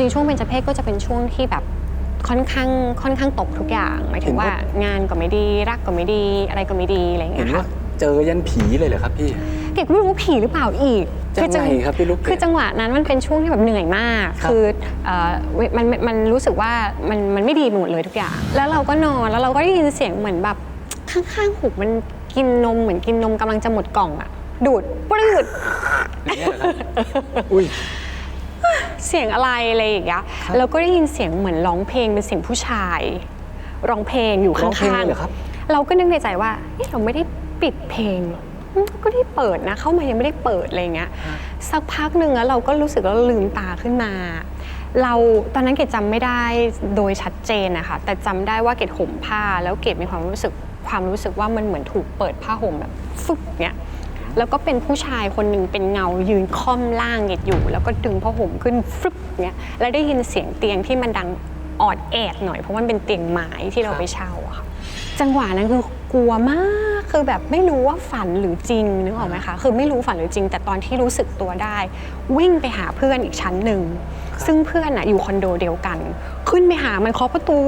ริงๆ ช่วงเบญจเพศก็จะเป็นช่วงที่แบบค่อนข้างค่อนข้างตกทุกอย่างหมายถึงเห็นว่าว่างานก็ไม่ดีรักก็ไม่ดีอะไรก็ไม่ดีอะไรอย่างเห็เงี้นยว่าค่ะเจอยันผีเลยเหรอครับพี่เกดก็ไม่รู้ว่าผีหรือเปล่าอีกจังจัไงครับพี่ลูกเกดคือจังหวะนั้นมันเป็นช่วงที่แบบเหนื่อยมากครับคือเอ่อเวมันมันมันรู้สึกว่ามันมันไม่ดีไปหมดเลยทุกอย่าง แล้วเราก็นอนแล้วเราก็ได้ยินเสียงเหมือนแบบข้างๆหูมันกินนมเหมือนกินนมกำลังจะหมดกล่องอะดูดปลืดอย่าง เงี้ยเหรอครับอุ้ยเสียงอะไรอะไรอย่างเงี้ยครับแล้วก็ได้ยินเสียงเหมือนร้องเพลงเป็นเสียงผู้ชายร้องเพลงอยู่ร้องเพลงข้างเลยเหรอครับ ๆ เราก็นึกในใจว่าเอ๊ะเราไม่ได้ปิดเพลงหรอกอืมก็ได้เปิดนะ เข้ามายังไม่ได้เปิดอะไรอย่างเงี้ยสักพักหนึ่งแล้วเราก็รู้สึกว่าเราลืมตาขึ้นมา เราตอนนั้นเกดจำไม่ได้โดยชัดเจนนะคะแต่จำได้ว่าเกดห่มผ้าแล้วเกดมีความรู้สึกความรู้สึกว่ามันเหมือนถูกเปิดผ้าห่มแบบฟึบเนี้ย แล้วก็เป็นผู้ชายคนหนึ่งเป็นเงายืนค่อมล่างเกดอยู่ แล้วก็ดึงผ้าห่มขึ้นฟึบเนี้ยแล้วได้ยินเสียงเตียงที่มันดังออดแอดหน่อยเพราะมันเป็นเตียงไม้ที่เราไปเช่าอะค่ะจังหวะนั้นคือกลัวมากคือแบบไม่รู้ว่าฝันหรือจริงนึกออกไหมคะคือไม่รู้ฝันหรือจริง แต่ตอนที่รู้สึกตัวได้ วิ่งไปหาเพื่อนอีกชั้นหนึ่ง ซึ่งเพื่อนอะอยู่คอนโดเดียวกัน ขึ้นไปหามันเคาะประตู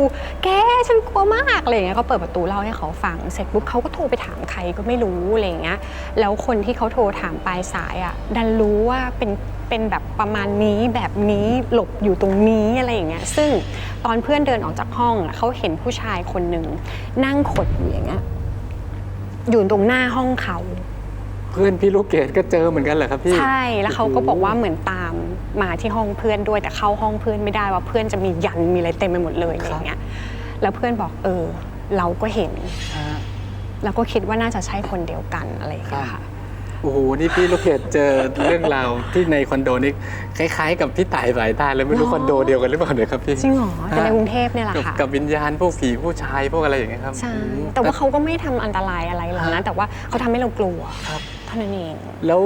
แกฉันกลัวมากอะไรอย่างเงี้ยก็เปิดประตูเล่าให้เขาฟัง เสร็จปุ๊บเขาก็โทรไปถามใครก็ไม่รู้อะไรอย่างเงี้ยแล้วคนที่เขาโทรถามปลายสายอะดันรู้ว่าเป็นเป็นแบบประมาณนี้แบบนี้หลบอยู่ตรงนี้อะไรอย่างเงี้ยซึ่งตอนเพื่อนเดินออกจากห้องอะเขาเห็นผู้ชายคนหนึ่งนั่งขดอยู่อย่างเงี้ยอยู่ตรงหน้าห้องเขา เพื่อนพี่ลูกเกดก็เจอเหมือนกันเหรอครับพี่ ใช่ แล้วเขาก็บอกว่าเหมือนตาม มาที่ห้องเพื่อนด้วยแต่เข้าห้องเพื่อนไม่ได้ว่าเพื่อนจะมียันมีอะไรเต็มไปหมดเลยอะไรอย่างเงี้ยแล้วเพื่อนบอกเออ เราก็เห็นเราก็คิดว่าน่าจะใช่คนเดียวกันอะไรอย่างเงี้ยค่ะโอ้โห นี่พี่ลูกเกดเจอเรื่องราวที่ในคอนโดนี่คล้ายๆ กับพี่ต่ายสายตาเลยไม่รู้หรอคอนโดเดียวกันหรือเปล่าเนี่ยครับพี่จริงเหรอแต่ในกรุงเทพเนี่ยแหละกับค่ะกับวิญญาณพวกผีผู้ชายพวกอะไรอย่างเงี้ยครับใช่อืมแต่ว่าเขาก็ไม่ทำอันตรายอะไรหรอกนะแต่ว่าเขาทำให้เรากลัวครับเท่านั้นเองแล้ว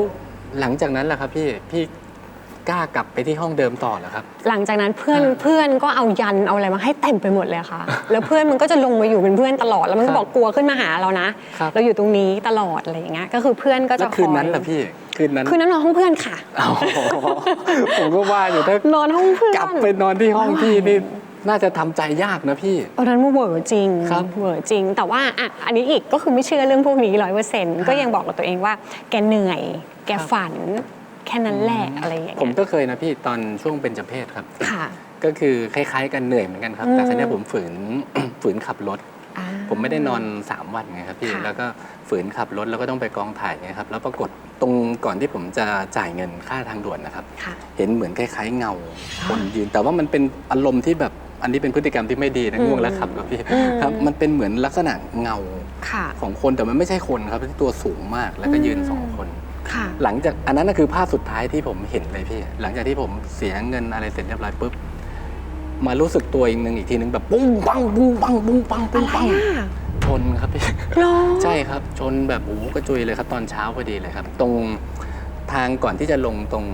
หลังจากนั้นล่ะครับพี่พี่ กล้ากลับไปที่ห้องเดิมต่อเหรอครับ หลังจากนั้นเพื่อนเพื่อนก็เอายันเอาอะไรมาให้เต็มไปหมดเลยค่ะ แล้วเพื่อนมันก็จะลงมาอยู่เป็นเพื่อนตลอดแล้วมันก็บอกกลัวขึ้นมาหาเรานะ ครับ เราอยู่ตรงนี้ตลอดอะไรอย่างเงี้ยก็คือเพื่อนก็จะแล้วคืนนั้นคอยล่ะพี่คืนนั้นคืนนั้นนอนห้องเพื่อนค่ะ อ๋อผมก็ว่าอยู่ถ้า นอนห้องเพื่อน กลับไปนอนที่ห้องพี่นี่น่าจะทำใจยากนะพี่ ตอนนั้นมันเหวอจริงครับเหวอจริง แต่ว่าอะอันนี้อีกก็คือไม่เชื่อเรื่องพวกนี้ร้อยเปอร์เซ็นต์ก็ยังบอกกับตัวเองว่า แกเหนื่อย แกครับฝัน แค่นั้นแหละอะไรอย่างเงี้ยผมก็เคยนะพี่ตอนช่วงเป็นจเพศครับ ค่ะ ก็คือคล้ายๆกันเหนื่อยเหมือนกันครับอืมแต่ครั้นี้ผมฝืน ฝืนขับรถอ่าผมไม่ได้นอน 3 วันไงครับพี่ ค่ะ แล้วก็ฝืนขับรถแล้วก็ต้องไปกองถ่ายไงครับ แล้วปรากฏตรงก่อนที่ผมจะจ่ายเงินค่าทางด่วนนะครับ ค่ะ เห็นเหมือนคล้ายๆเงาอ่าคนยืน แต่ว่ามันเป็นอารมณ์ที่แบบอันนี้เป็นพฤติกรรมที่ไม่ดีนะอืมง่วงแล้วขับครับพี่อืม ครับ มันเป็นเหมือนลักษณะเงาค่ะ ของคนแต่มันไม่ใช่คนครับที่ตัวสูงมากแล้วก็ยืนอืมสองคน ค่ะ หลังจากอันนั้นนะคือภาพสุดท้ายที่ผมเห็นเลยพี่ หลังจากที่ผมเสียเงินอะไรเสร็จเรียบร้อยปุ๊บมารู้สึกตัวอีกหนึ่งอีกทีหนึ่งแบบปุ้งปังปุ้งปังปุ้งปังปุ้อะงไรปังอะชนครับพี่หรอใช่ครับ ชนแบบโอ้โหกระจุยเลยครับตอนเช้าพอดีเลยครับ ตรงทางก่อนที่จะลงตรง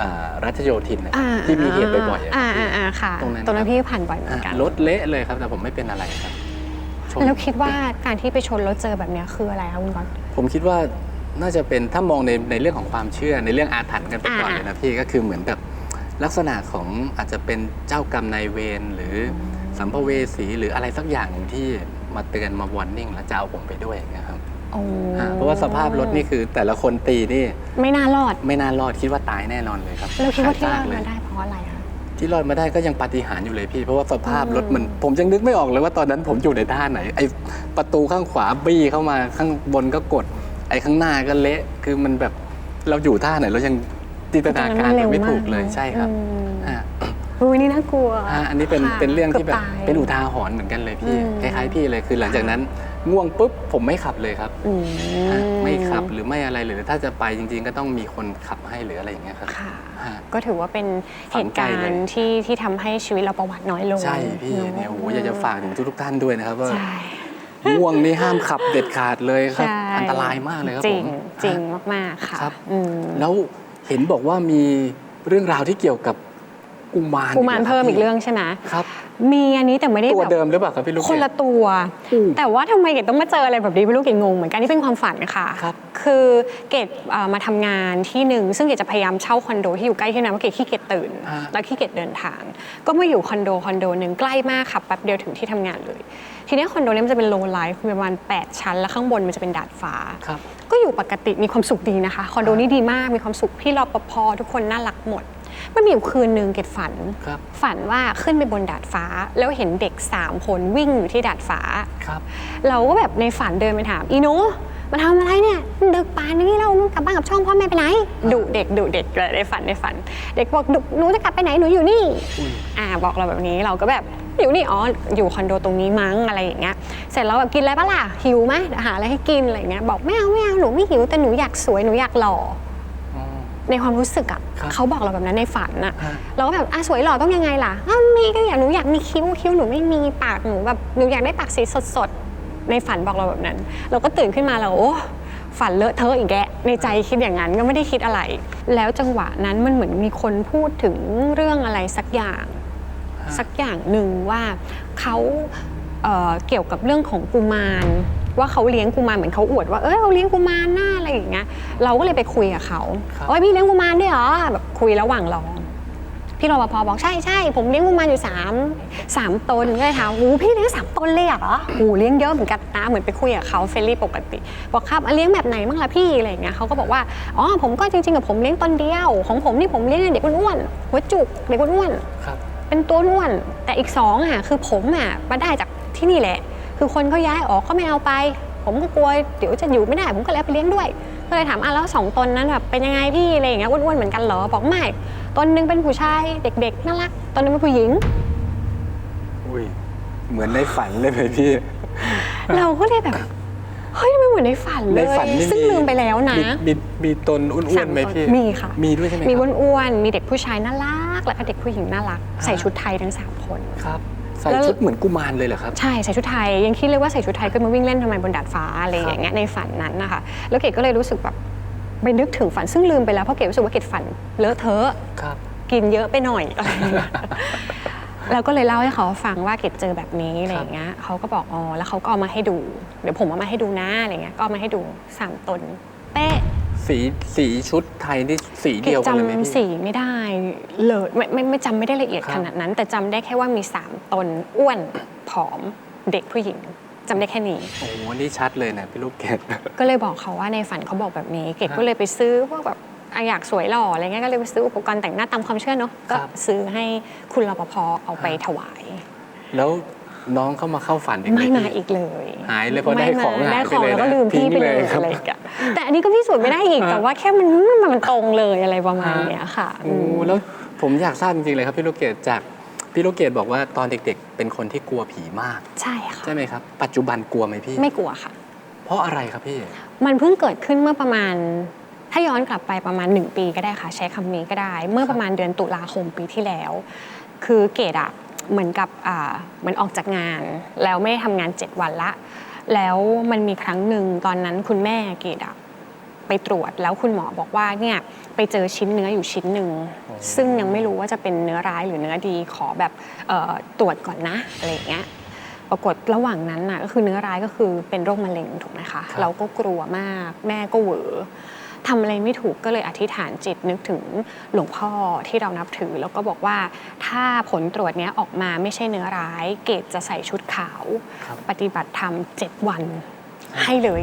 อ่ารัชโยธินนะอ่าที่มีเหตุบ่อยๆอะอ่าพี่อ่าอ่าค่ะตรงนั้นตรงนั้นครับพี่ผ่านบ่อยเหมืออะนกันรถเละเลยครับ แต่ผมไม่เป็นอะไรครับชนแล้วคิดว่าการที่ไปชนแล้วเจอแบบเนี้ยคืออะไรคะคุณก๊อตผมคิดว่า น่าจะเป็นถ้ามองในในเรื่องของความเชื่อในเรื่องอาถรรพ์กันไปก่อนอ่าเลยนะพี่ก็คือเหมือนกับลักษณะของอาจจะเป็นเจ้ากรรมนายเวรหรือสัมภเวสีหรืออะไรสักอย่างหนึ่งที่มาเตือนมาวอร์นิ่งแล้วจะเอาผมไปด้วยอย่างเงี้ยครับโอ้อ่าเพราะว่าสภาพรถนี่คือแต่ละคนตีนี่ไม่น่ารอด ไม่น่ารอดคิดว่าตายแน่นอนเลยครับเราคิดว่าที่รอดขยซกเลมายได้เพราะอะไรคะที่รอดมาได้ก็ยังปาฏิหาริย์อยู่เลยพี่ เพราะว่าสภาพอืมรถมันผมยังนึกไม่ออกเลยว่าตอนนั้นผมอยู่ในท่าไหนไอ้ประตูข้างขวาบี้เข้ามาข้างบนก็กด ไอ้ข้างหน้าก็เละคือมันแบบเราอยู่ท่าไหนเรายังจินตนาการมันไม่ถูกเลยใช่ครับอืมอ่าอุ้ยนี่น่ากลัวอ่าอันนี้เป็นค่ะเป็นเรื่องที่แบบกืตายเป็นอุทาหรณ์เหมือนกันเลยพี่อืมคล้ายๆพี่เลยคือหลังจากนั้นง่วงปุ๊บผมไม่ขับเลยครับอืมฮะไม่ขับหรือไม่อะไรเลยหรือถ้าจะไปจริง ๆ ก็ต้องมีคนขับให้หรืออะไรอย่างเงี้ยครับค่ะฮะก็ถือว่าเป็นฝัเหงตุใจการเลยณ์ที่ที่ทำให้ชีวิตเราประวัติน้อยลงใช่พี่เนี่ยโอ้โหอยากจะฝากถึงทุกๆท่านด้วยนะครับว่าใช่ ง่วงนี่ห้ามขับเด็ดขาดเลยครับ ใช่อันตรายมากเลยครับจผริงมจริงฮะมากๆค่ะครับ อืม แล้วเห็นบอกว่ามีเรื่องราวที่เกี่ยวกับ กุมารกุมารเพิ่มอีกเรื่องใช่ไหมครับมีอันนี้แต่ไม่ได้ตัวแบบเดิมหรือเปล่าครับพี่ลูกคนละตัวอืมแต่ว่าทำไมเกดต้องมาเจออะไรแบบนี้ไม่รู้เกดงงเหมือนกันนี่เป็นความฝันค่ะครับคือเกดเอ่อมาทำงานที่หนึ่งซึ่งเกดจะพยายามเช่าคอนโดที่อยู่ใกล้ที่นั้นเพราะเกดขี้เกียจตื่นฮะแล้วขี้เกียจเดินทาง ก็มาอยู่คอนโดคอนโดหนึ่งใกล้มากขับแป๊บเดียวถึงที่ทำงานเลย ทีนี้คอนโดนี้มันจะเป็นโลไลฟ์มีประมาณ 8 ชั้น แล้วข้างบนมันจะเป็นดาดฟ้าครับก็อยู่ปกติมีความสุขดีนะคะคอนโดนี้ดีมากมีความสุขพี่รปภทุกคนน่ารักหมด มันมีอยู่คืนหนึ่งเกดฝัน ครับ ฝันว่าขึ้นไปบนดาดฟ้า แล้วเห็นเด็กสามคนวิ่งอยู่ที่ดาดฟ้า ครับ เราก็แบบในฝันเดินไปถามอีหนูมาทำอะไรเนี่ยดึกป่านนี้เรากลับบ้านกับช่องพ่อแม่ไปไหนดุเด็กดุเด็กเลยในฝันในฝัน เด็กบอกดุหนูจะกลับไปไหนหนูอยู่นี่อุ้ยอ่าบอกเราแบบนี้เราก็แบบอยู่นี่อ๋ออยู่คอนโดตรงนี้มั้งอะไรอย่างเงี้ยเสร็จแล้วแบบกินอะไรปะล่ะหิวไหมเดี๋ยวหาอะไรให้กินอะไรอย่างเงี้ยบอกไม่เอาไม่เอาหนูไม่หิวแต่หนูอยากสวยหนูอยากหล่ออ๋อ ในความรู้สึกอะครับเขาบอกเราแบบนั้นในฝันอะ ฮะ เราก็แบบอะสวยหล่อต้องยังไงล่ะอ้าวมีก็อยากหนูอยากมีคิ้วคิ้วหนูไม่มีปากหนูแบบหนูอยากได้ปากสีสดๆในฝันบอกเราแบบนั้น เราก็ตื่นขึ้นมาเราโอ้ฝันเลอะเทอะอีกแกในใจคิดอย่างนั้นก็ไม่ได้คิดอะไร แล้วจังหวะนั้นมันเหมือนมีคนพูดถึงเรื่องอะไรสักอย่าง สักอย่างหนึ่งว่าเขาเอ่อเกี่ยวกับเรื่องของกุมาร ว่าเขาเลี้ยงกุมารเหมือนเขาอวดว่าเออเราเลี้ยงกุมารหน้าอะไรอย่างเงี้ยเราก็เลยไปคุยกับเขาครับโอ้ยพี่เลี้ยงกุมารด้วยเหรอแบบคุยระหว่างรอพี่รปภบอกใช่ใช่ผมเลี้ยงกุมารอยู่สามสามตนก็เลยถามโอ้พี่เลี้ยงสามตนเลยเหรอโอ้เลี้ยงเยอะเหมือนกันนะเหมือนไปคุยกับเขาเฟรนลี่ปกติ บอกครับอะเลี้ยงแบบไหนบ้างล่ะพี่อะไรอย่างเงี้ยเขาก็บอกว่าอ๋อผมก็จริงๆกับผมเลี้ยงตนเดียว ของผมนี่ผมเลี้ยงเด็กอ้วนๆหัวจุกเด็กอ้วนๆครับเป็นตัวอ้วนแต่อีกสองอะคือผมอะมาได้จากที่นี่แหละ คือคนเขาย้ายออกเขาไม่เอาไป ผมก็กลัวเดี๋ยวจะอยู่ไม่ได้ ผมก็เลยเอาไปเลี้ยงด้วย ก็เลยถามอะแล้วสองตนนั้นแบบเป็นยังไงพี่อะไรอย่างเงี้ยอ้วนๆเหมือนกันเหรอบอกไม่ตนหนึงเป็นผู้ชายเด็กๆน่ารักตนหนึงเป็นผู้หญิง อุ้ยเหมือนในฝันเลยไหมพี่ เราก็เลยแบบเฮ้ยมันเหมือนในฝันเลในย ฝันนี่ซึ่งลืมไปแล้วนะ มีมีมีตนอ้สาวนๆไหมคนพี่ มีค่ะ มีด้วยใช่ไหมมีครับอ้วนๆมีเด็กผู้ชายน่ารัก แล้วก็เด็กผู้หญิงน่ารัก ใส่ชุดไทยทั้งสามคน ครับ ใส่แล้วชุดเหมือนกุมารเลยเหรอครับ ใช่ใส่ชุดไทยยังคิดเลยว่าใส่ชุดไทยขึ้นมาวิ่งเล่นทำไมบนดาดฟ้าอะไรอย่างเงี้ยในฝันนั้นนะคะแล้วเกดก็เลยรู้สึกแบบไปนึกถึงฝันซึ่งลืมไปแล้วเพราะเกดรู้สึกว่าเกดฝันเลอะเทอะครับกินเยอะไปหน่อยอะไรอย่างเงี้ยเราก็เลยเล่าให้เขาฟังว่าเกดเจอแบบนี้อะไรอย่างเงี้ยเขาก็บอกอ๋อแล้วเขาก็เอามาให้ดู เดี๋ยวผมเอามาให้ดูนะอะไรเงี้ยก็เอามาให้ดูสามตนเป๊ะ สีสีชุดไทยนี่สีเกเดีดยวกันเลยไหมจำพี่สีไม่ได้เลยไม่ไม่ไม่จำไม่ได้ละเอียดครับขนาดนั้น แต่จำได้แค่ว่ามีสามตนอ้วนผอมเด็กผู้หญิงจำได้แค่นี้ โอ้โหนี่ชัดเลยนะพี่ลูกเกด ก็เลยบอกเขาว่าในฝันเขาบอกแบบนี้ เกดก็เลยไปซื้อพวกแบบอะอยากสวยหล่ออะไรเงี้ยก็เลยไปซื้ออุปกรณ์แต่งหน้าตามความเชื่อเนาะก็ครับ ซื้อให้คุณรปภเอาไปถวาย แล้ว น้องเข้ามาเข้าฝันอีกหไม่มาพี่อีกเลยหายเลยพอได้ของม่มหายได้ไปของเลยแล้วก็นะลืมพี่ทิ้งไปเลยเลยครับอะไรอย่างเงี้ยแต่อันนี้ก็พิสูจน์ไม่ได้อีกอ่าแต่ว่าแค่มันมันตรงเลยอะไรประมาณเนี้ยค่ะโอ้อืมแล้วผมอยากทราบจริงๆเลยครับพี่ลูกเกดจากพี่ลูกเกดบอกว่าตอนเด็ก ๆ เป็นคนที่กลัวผีมาก ใช่ค่ะใช่ไหมครับ ปัจจุบันกลัวไหมพี่ ไม่กลัวค่ะ เพราะอะไรครับพี่ มันเพิ่งเกิดขึ้นเมื่อประมาณ ถ้าย้อนกลับไปประมาณ 1 ปีก็ได้ค่ะ ใช้คำนี้ก็ได้ เมื่อประมาณเดือนตุลาคมปีที่แล้ว คือเกดอะ เหมือนกับอ่าเหมือนออกจากงาน แล้วไม่ได้ทำงาน 7 วันละ แล้วมันมีครั้งหนึ่งตอนนั้นคุณแม่เกดอะไปตรวจแล้วคุณหมอบอกว่าเนี่ยไปเจอชิ้นเนื้ออยู่ชิ้นหนึ่งอ๋อซึ่งยังไม่รู้ว่าจะเป็นเนื้อร้ายหรือเนื้อดีขอแบบเอ่อตรวจก่อนนะอะไรอย่างเงี้ยปรากฏระหว่างนั้นน่ะก็คือเนื้อร้ายก็คือเป็นโรคมะเร็งถูกไหมคะครับเราก็กลัวมากแม่ก็เหวอ ทำอะไรไม่ถูกก็เลยอธิษฐานจิตนึกถึงหลวงพ่อที่เรานับถือ แล้วก็บอกว่าถ้าผลตรวจเนี้ยออกมาไม่ใช่เนื้อร้าย เกดจะใส่ชุดขาวครับปฏิบัติธรรมเจ็ดวันให้เลย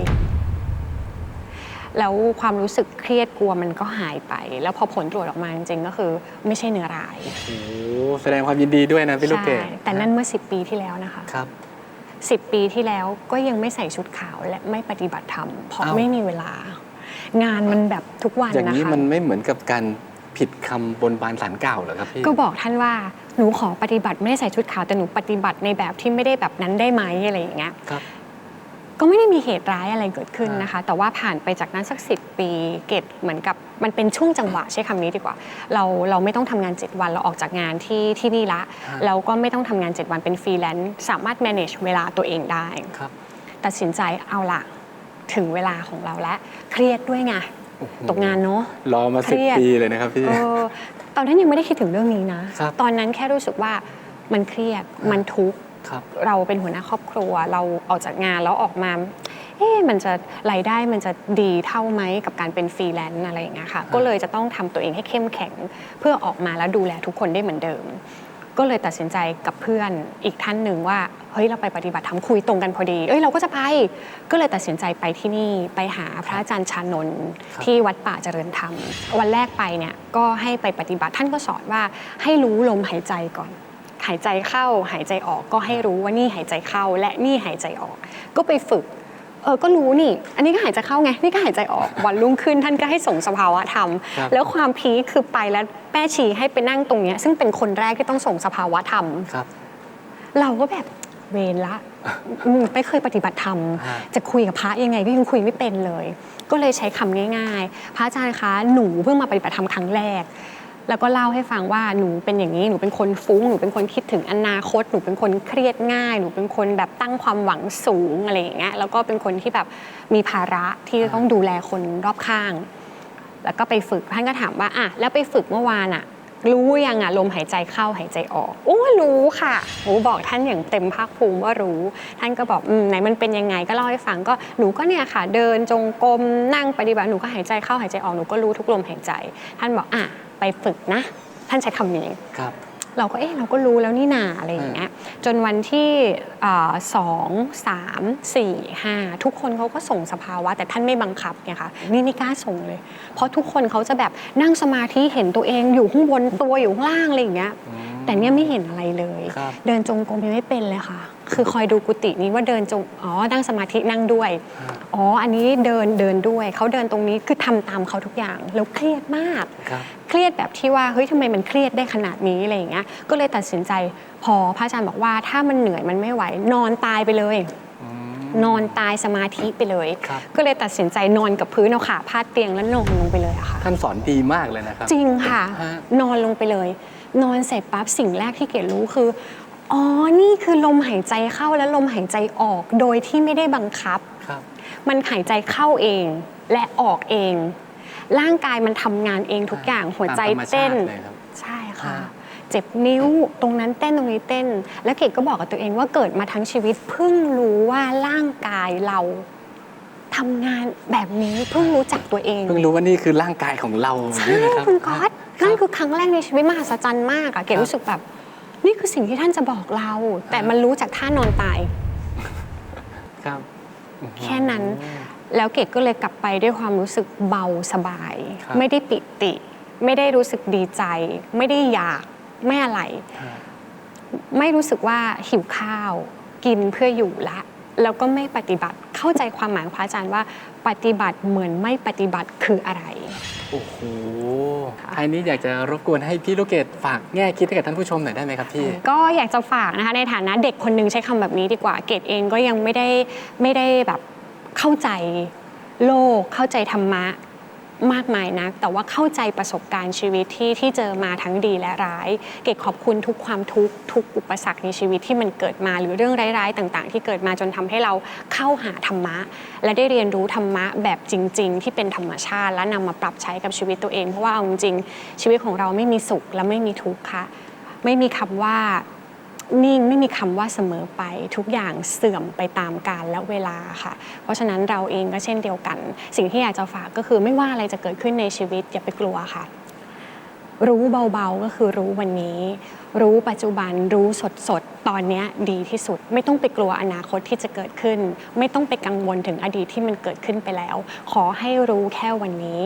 แล้วความรู้สึกเครียดกลัวมันก็หายไป แล้วพอผลตรวจออกมาจริงๆก็คือ ไม่ใช่เนื้อร้ายโอ้โหแสดงความยินดีด้วยนะพี่ลูกเกดใช่แต่นั่นเมื่อ 10 ปีที่แล้วนะคะครับ10ปีที่แล้วก็ยังไม่ใส่ชุดขาวและไม่ปฏิบัติธรรมเพราะอ้าวไม่มีเวลา งานมันแบบทุกวันอย่างนะนี้คะ มันไม่เหมือนกับการผิดคำบนบานสารกล่าวเหรอครับพี่ ก็บอกท่านว่าหนูขอปฏิบัติไม่ได้ใส่ชุดขาวแต่หนูปฏิบัติในแบบที่ไม่ได้แบบนั้นได้ไหมอะไรอย่างเงี้ยครับ ก็ไม่ได้มีเหตุร้ายอะไรเกิดขึ้นอ่านนะคะ แต่ว่าผ่านไปจากนั้นสักสิปีเกตเหมือนกับมันเป็นช่วงจังหวะใช้คำนี้ดีกว่า เราเราไม่ต้องทำงาน 7 วันเราออกจากงานที่ที่นี่ละเราก็ไม่ต้องทำงาน 7 วันเป็นฟรีแลนซ์สามารถ manage เวลาตัวเองได้ ครับ ตัดสินใจเอาละ ถึงเวลาของเราแล้วเครียดด้วยไงโอ้โหตกงานเนาะรอมาเคสิบรียดปีเลยนะครับพี่เอออนนั้นยังไม่ได้คิดถึงเรื่องนี้นะครับตอนนั้นแค่รู้สึกว่ามันเครียดมันทุกข์ครับเราเป็นหัวหน้าครอบครัว เราออกจากงานแล้วออกมาเอ๊ะมันจะรายได้มันจะดีเท่าไหมกับการเป็นฟรีแลนซ์อะไรอย่างเงี้ยค่ะ ก็เลยจะต้องทำตัวเองให้เข้มแข็ง เพื่อออกมาแล้วดูแลทุกคนได้เหมือนเดิม ก็เลยตัดสินใจกับเพื่อนอีกท่านหนึ่งว่าเฮ้ยเราไปปฏิบัติธรรมคุยตรงกันพอดีเอ้ยเราก็จะไปก็เลยตัดสินใจไปที่นี่ไปหาพระอาจารย์ชานนท์ครับที่วัดป่าเจริญธรรม วันแรกไปเนี่ยก็ให้ไปปฏิบัติท่านก็สอนว่าให้รู้ลมหายใจก่อนหายใจเข้าหายใจออกก็ให้รู้ว่านี่หายใจเข้าและนี่หายใจออก ก็ไปฝึก เออก็รู้นี่ อันนี้ก็หายใจเข้าไง นี่ก็หายใจออก วันรุ่งขึ้นท่านก็ให้ส่งสภาวะธรรม ครับแล้วความพีคคือไปแล้วแม่ชีให้ไปนั่งตรงเนี้ยซึ่งเป็นคนแรกที่ต้องส่งสภาวะธรรม ครับ เราก็แบบเวรละอืมไม่เคยปฏิบัติธรรม ฮะ จะคุยกับพระยังไงก็ยังคุยไม่เป็นเลย ก็เลยใช้คำง่าย ๆ พระอาจารย์คะหนูเพิ่งมาปฏิบัติธรรมครั้งแรก แล้วก็เล่าให้ฟังว่าหนูเป็นอย่างนี้หนูเป็นคนฟุ้งหนูเป็นคนคิดถึงอนาคต หนูเป็นคนเครียดง่าย หนูเป็นคนแบบตั้งความหวังสูงอะไรอย่างเงี้ยแล้วก็เป็นคนที่แบบมีภาระที่ต้องดูแลคนรอบข้าง แล้วก็ไปฝึกท่านก็ถามว่าอะแล้วไปฝึกเมื่อวานอะ รู้ยังอะลมหายใจเข้าหายใจออกโอ้รู้ค่ะโอ้บอกท่านอย่างเต็มภาคภูมิว่ารู้ ท่านก็บอกอืมไหนมันเป็นยังไงก็เล่าให้ฟังก็หนูก็เนี่ยค่ะ เดินจงกรมนั่งปฏิบัติหนูก็หายใจเข้าหายใจออกหนูก็รู้ทุกลมหายใจ ท่านบอกอะ ไปฝึกนะ ท่านใช้คำนี้ ครับ เราก็เอ๊ะเราก็รู้แล้วนี่นาอะไรอย่างเงี้ยจนวันที่อ่าสองสามสี่ห้าทุกคนเขาก็ส่งสภาวะ แต่ท่านไม่บังคับไงคะนี่ไม่กล้าส่งเลย เพราะทุกคนเขาจะแบบนั่งสมาธิเห็นตัวเองอยู่ข้างบนตัวอยู่ข้างล่างอะไรอย่างเงี้ยอืมแต่เนี่ยไม่เห็นอะไรเลย ครับ เดินจงกรมยังไม่เป็นเลยค่ะ คือคอยดูกุฏินี้ว่าเดินจงอ๋อนั่งสมาธินั่งด้วย อ๋อ อันนี้เดินเดินด้วย เขาเดินตรงนี้คือทำตามเขาทุกอย่าง แล้วเครียดมากครับเครียดแบบที่ว่าเฮ้ยทำไมมันเครียดได้ขนาดนี้อะไรอย่างเงี้ย ก็เลยตัดสินใจพอพระอาจารย์บอกว่าถ้ามันเหนื่อยมันไม่ไหว นอนตายไปเลยอืมนอนตายสมาธิไปเลยครับก็เลยตัดสินใจนอนกับพื้นเอาขาพาดเตียงแล้วนอนลงไปเลยอะค่ะท่านสอนดีมากเลยนะครับ จริงค่ะฮะนอนลงไปเลย นอนเสร็จปั๊บสิ่งแรกที่เกดรู้คือ อ๋อ นี่คือลมหายใจเข้าและลมหายใจออกโดยที่ไม่ได้บังคับ ครับ มันหายใจเข้าเองและออกเอง ร่างกายมันทำงานเองทุกอย่างหัวใจตามธรรมชาติเต้นเลยครับ ใช่ค่ะฮะเจ็บนิ้วตรงนั้นเต้นตรงนี้เต้น แล้วเกดก็บอกกับตัวเองว่าเกิดมาทั้งชีวิตเพิ่งรู้ว่าร่างกายเราทำงานแบบนี้เพิ่งรู้จักตัวเองเพิ่งรู้ว่านี่คือร่างกายของเราใช่เนี่ยนะครับ คุณก๊อตรับนั่นคือครั้งแรกในชีวิตมหัศจรรย์มากอะเกดครับรู้สึกแบบ นี่คือสิ่งที่ท่านจะบอกเรา แต่มันรู้จากท่านอนตาย ครับ แค่นั้น แล้วเกดก็เลยกลับไปด้วยความรู้สึกเบาสบาย ครับ ไม่ได้ปิติ ไม่ได้รู้สึกดีใจ ไม่ได้อยากไม่อะไรฮะไม่รู้สึกว่าหิวข้าว กินเพื่ออยู่ละ แล้วก็ไม่ปฏิบัติเข้าใจความหมายของพระอาจารย์ว่า ปฏิบัติเหมือนไม่ปฏิบัติคืออะไร โอ้โหค่ะ ท้ายนี้อยากจะรบกวนให้พี่ลูกเกดฝากแง่คิดให้กับท่านผู้ชมหน่อยได้ไหมครับพี่ ก็อยากจะฝากนะคะในฐานะเด็กคนหนึงใช้คำแบบนี้ดีกว่า เกดเองก็ยังไม่ได้ไม่ได้แบบเข้าใจโลกเข้าใจธรรมะ มากมายนัก แต่ว่าเข้าใจประสบการณ์ชีวิตที่ที่เจอมาทั้งดีและร้าย เกดขอบคุณทุกความทุกทุกอุปสรรคในชีวิตที่มันเกิดมาหรือเรื่องร้ายๆ ต่างๆ ที่เกิดมาจนทำให้เราเข้าหาธรรมะ และได้เรียนรู้ธรรมะแบบจริง ๆ ที่เป็นธรรมชาติ และนำมาปรับใช้กับชีวิตตัวเองเพราะว่าเอาจริงชีวิตของเราไม่มีสุขและไม่มีทุกข์ค่ะไม่มีคำว่า นิ่งไม่มีคำว่าเสมอไป ทุกอย่างเสื่อมไปตามกาลและเวลาค่ะ เพราะฉะนั้นเราเองก็เช่นเดียวกัน สิ่งที่อยากจะฝากก็คือไม่ว่าอะไรจะเกิดขึ้นในชีวิตอย่าไปกลัวค่ะ รู้เบาๆก็คือรู้วันนี้ รู้ปัจจุบันรู้สดๆ ตอนนี้ดีที่สุด ไม่ต้องไปกลัวอนาคตที่จะเกิดขึ้น ไม่ต้องไปกังวลถึงอดีตที่มันเกิดขึ้นไปแล้ว ขอให้รู้แค่วันนี้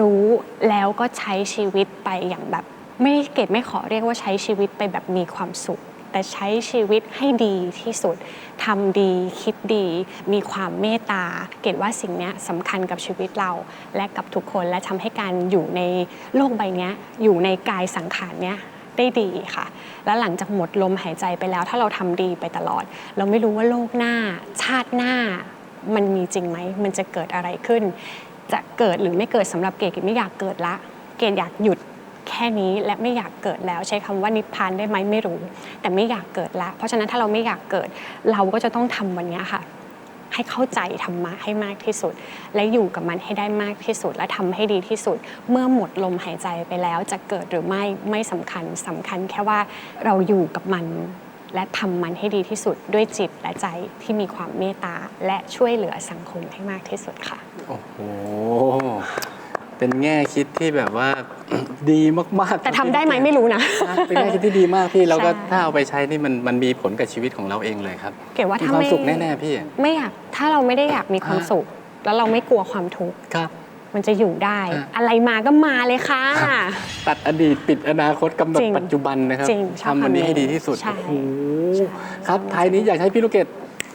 รู้แล้วก็ใช้ชีวิตไปอย่างแบบ ไม่เกดไม่ขอเรียกว่าใช้ชีวิตไปแบบมีความสุข แต่ใช้ชีวิตให้ดีที่สุดทำดีคิดดี มีความเมตตา เกดว่าสิ่งนี้สำคัญกับชีวิตเรา และกับทุกคนและทำให้การอยู่ในโลกใบนี้อยู่ในกายสังขารเนี้ยได้ดีค่ะ แล้วหลังจากหมดลมหายใจไปแล้ว ถ้าเราทำดีไปตลอด เราไม่รู้ว่าโลกหน้า ชาติหน้ามันมีจริงไหม มันจะเกิดอะไรขึ้น จะเกิดหรือไม่เกิดสำหรับเกดเกดไม่อยากเกิดละ เกดอยากหยุด แค่นี้และไม่อยากเกิดแล้ว ใช้คำว่านิพพานได้ไหมไม่รู้ แต่ไม่อยากเกิดและเพราะฉะนั้นถ้าเราไม่อยากเกิด เราก็จะต้องทำวันนี้ค่ะ ให้เข้าใจธรรมะให้มากที่สุด และอยู่กับมันให้ได้มากที่สุด และทำให้ดีที่สุด เมื่อหมดลมหายใจไปแล้วจะเกิดหรือไม่ไม่สำคัญสำคัญแค่ว่าเราอยู่กับมันและทำมันให้ดีที่สุดด้วยจิตและใจที่มีความเมตตาและช่วยเหลือสังคมให้มากที่สุดค่ะ โอ้โห เป็นแง่คิดที่แบบว่า ดีมากๆแต่ทำได้ไหมไม่รู้นะ นะเป็นแง่คิดที่ดีมากพี่แล้วก็ใช่ ถ้าเอาไปใช้นี่มันมันมีผลกับชีวิตของเราเองเลยครับเก๋ว่ามีถ้าความไม่สุขแน่ๆพี่ไม่อยากถ้าเราไม่ได้อยากมีความฮะสุข แล้วเราไม่กลัวความทุกข์ครับ มันจะอยู่ได้ ฮะ อะไรมาก็มาเลยค่ะ ตัดอดีตปิดอนาคตกำหนดจริงปัจจุบันนะครับจริงชอบทำวันนี้คำนี้ให้ดีที่สุดใช่ โอ้โหครับท้ายนี้อยากให้พี่ลูกเกด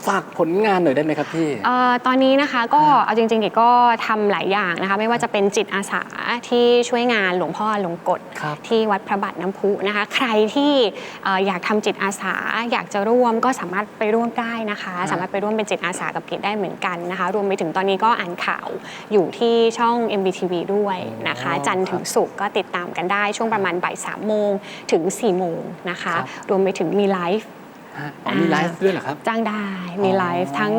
ฝากผลงานหน่อยได้ไหมครับพี่ เอ่อตอนนี้นะคะก็เอาจริงๆเก๋ก็ทำหลายอย่างนะคะ ไม่ว่าจะเป็นจิตอาสาที่ช่วยงานหลวงพ่อหลวงกฎครับ ที่วัดพระบาทน้ำพุนะคะ ใครที่เอ่ออยากทำจิตอาสาอยากจะร่วมก็สามารถไปร่วมได้นะคะ สามารถไปร่วมเป็นจิตอาสากับเกดได้เหมือนกันนะคะ รวมไปถึงตอนนี้ก็อ่านข่าวอยู่ที่ช่อง MBTV ด้วยนะคะอ๋อจันทร์ถึงศุกร์ก็ติดตามกันได้ช่วงประมาณบ่ายสามโมงถึง4ี่โมงนะคะครับรวมไปถึงมีไลฟ์ฮะ อ๋อมีไลฟ์ด้วยเหรอครับ จ้างได้มีอ๋อไลฟ์ทั้ง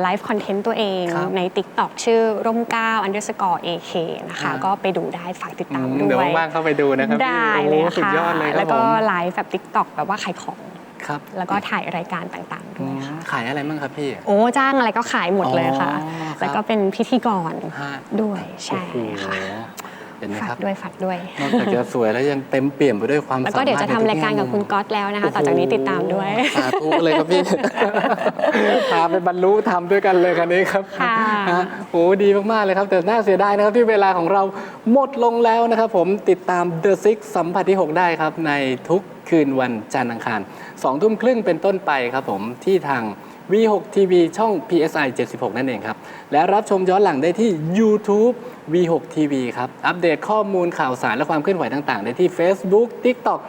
ไลฟ์คอนเทนต์ตัวเองครับใน TikTok ชื่อร่มเกล้า underscore AK นะคะ อ่า ก็ไปดูได้ฝากติดตามอืมด้เดี๋ยววยว่างๆเข้าไปดูนะครับพี่ได้เลยโอ้สุดค่ะยอดเลยครับแล้วก็ผมไลฟ์แบบ TikTok แบบว่าขายของ ครับแล้วก็ถ่ายรายการต่างๆอืด้วยมค่ะ ขายอะไรบ้างครับพี่ โอ้จ้างอะไรก็ขายหมดเลยค่ะ อ๋อครับ แล้วก็เป็นพิธีกรฮะด้วยใช่โอ้โหค่ะ เห็นไหมฝาครักบด้วยฝากด้วย นอกจากจะสวยแล้วยังเต็มเปี่ยมไปด้วยความแล้วก็เดี๋ยวจะทำรายการกับคุณก๊อตแล้วนะคะต่อจากนี้ติดตามด้วย สาธุเลยครับพี่ พาไปบรรลุทำด้วยกันเลยคันนี้ครับค่ะ ฮะโอ้ดีมาก ๆ เลยครับ แต่น่าเสียดายนะครับที่เวลาของเราหมดลงแล้วนะครับผมติดตาม The Six สัมผัสที่ 6 ได้ครับ ในทุกคืนวันจันทร์อังคาร2ทุ่มครึ่งเป็นต้นไปครับผมที่ทาง V6 TV ช่อง PSI 76 นั่นเองครับ และรับชมย้อนหลังได้ที่ YouTube V6 TV ครับ อัปเดตข้อมูลข่าวสารและความเคลื่อนไหวต่าง ๆ ได้ที่ Facebook TikTok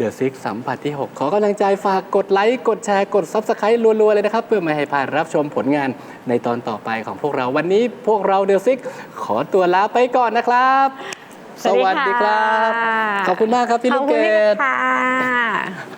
The Six สัมผัสที่ 6 ขอกำลังใจฝากกดไลค์ กดแชร์กด Subscribe รัว ๆ เลยนะครับ เพื่อไม่ให้พลาดรับชมผลงานในตอนต่อไปของพวกเราวันนี้พวกเรา The Six ขอตัวลาไปก่อนนะครับ สวัสดีค่ะขอบคุณมากครับพี่ขลูอบกคุเกณพี่ดค่ะ